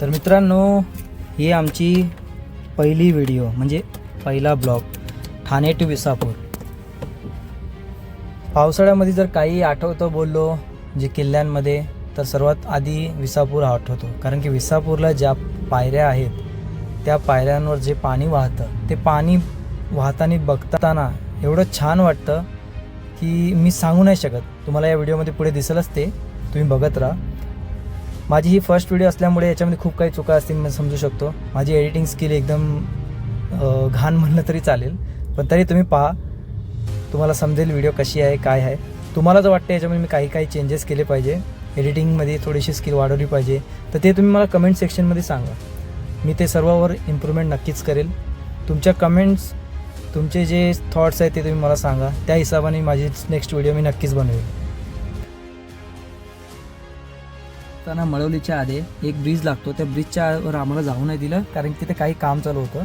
तर मित्रांनो ही आमची पहिली व्हिडिओ म्हणजे पहिला ब्लॉग ठाणे टू विसापूर. पावसाळ्यामध्ये जर काही आठवतं बोललो जे किल्ल्यांमध्ये तर सर्वात आधी विसापूर हा आठवतो. कारण की विसापूरला ज्या पायऱ्या आहेत त्या पायऱ्यांवर जे पाणी वाहतं ते पाणी वाहताना बघताना एवढं छान वाटतं की मी सांगू नाही शकत. तुम्हाला या व्हिडिओमध्ये पुढे दिसेलच ते. तुम्ही बघत राहा. माझी ही फर्स्ट व्हिडिओ असल्यामुळे याच्यामध्ये खूप काही चुका असतील मी समजू शकतो. माझी एडिटिंग स्किल एकदम घाण म्हणलं तरी चालेल. पण तरी तुम्ही पहा तुम्हाला समजेल व्हिडिओ कशी आहे काय आहे. तुम्हाला जर वाटतं याच्यामध्ये मी काही काही चेंजेस केले पाहिजे एडिटिंगमध्ये थोडीशी स्किल वाढवली पाहिजे तर ते तुम्ही मला कमेंट सेक्शनमध्ये सांगा. मी ते सर्वावर इम्प्रूव्हमेंट नक्कीच करेल. तुमच्या कमेंट्स तुमचे जे थॉट्स आहेत ते तुम्ही मला सांगा. त्या हिशोबाने माझी नेक्स्ट व्हिडिओ मी नक्कीच बनवेल. त्यांना मळवलीच्या आधी एक ब्रिज लागतो. त्या ब्रिजच्यावर आम्हाला जाऊ नाही दिलं कारण की तिथे काही काम चालू होतं.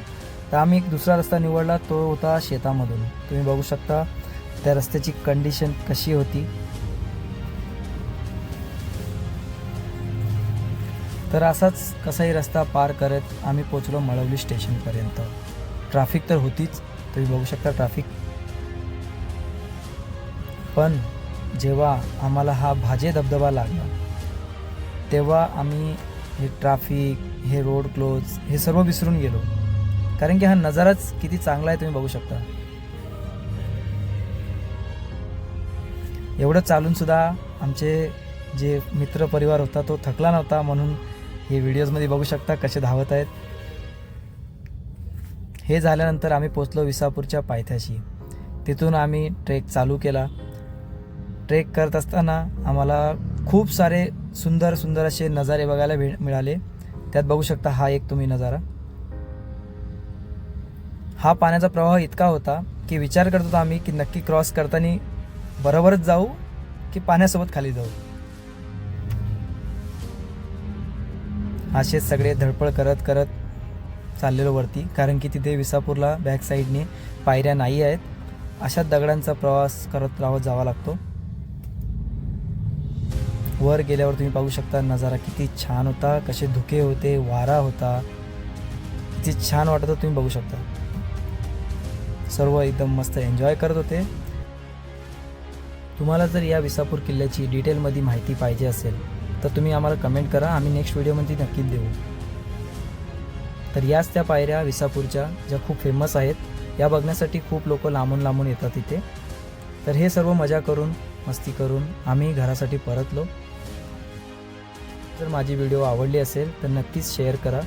तर आम्ही एक दुसरा रस्ता निवडला तो होता शेतामधून. तुम्ही बघू शकता त्या रस्त्याची कंडिशन कशी होती. तर असाच कसाही रस्ता पार करत आम्ही पोचलो मळवली स्टेशनपर्यंत ट्रॅफिक तर होतीच तुम्ही बघू शकता ट्रॅफिक पण जेव्हा आम्हाला हा भाजे धबधबा लागला तेव्हा आम्ही हे ट्राफिक हे रोड क्लोज हे सर्व विसरून गेलो. कारण की हा नजाराच किती चांगला आहे तुम्ही बघू शकता. एवढं चालूनसुद्धा आमचे जे मित्र परिवार होता तो थकला नव्हता म्हणून हे व्हिडिओजमध्ये बघू शकता कसे धावत आहेत. हे झाल्यानंतर आम्ही पोचलो विसापूरच्या पायथ्याशी. तिथून आम्ही ट्रेक चालू केला. ट्रेक करत असताना आम्हाला खूप सारे सुंदर सुंदर असे नजारे बघायला भेट मिळाले. त्यात बघू शकता हा एक तुम्ही नजारा. हा पाण्याचा प्रवाह इतका होता की विचार करत होतो आम्ही की नक्की क्रॉस करताना बरोबरच जाऊ की पाण्यासोबत खाली जाऊ? असेच सगळे धडपड करत करत चाललेलो वरती. कारण की तिथे विसापूरला बॅक साईडने पायऱ्या नाही आहेत. अशा दगडांचा प्रवास करत राहत जावा लागतो. वर गेल्यावर तुम्ही पाहू शकता नजारा किती छान होता कसे धुके होते वारा होता. किती छान वाटत होतं तुम्ही बघू शकता. सर्व एकदम मस्त एन्जॉय करत होते. तुम्हाला जर या विसापूर किल्ल्याची डिटेलमध्ये माहिती पाहिजे असेल तर तुम्ही आम्हाला कमेंट करा आम्ही नेक्स्ट व्हिडिओमध्ये नक्कीच देऊ. तर याच त्या पायऱ्या विसापूरच्या ज्या खूप फेमस आहेत या बघण्यासाठी खूप लोक लांबून लांबून येतात इथे तर हे सर्व मजा करून मस्ती करून आम्ही घरासाठी परतलो. जर माझी व्हिडिओ आवडली असेल तर नक्कीच शेअर करा.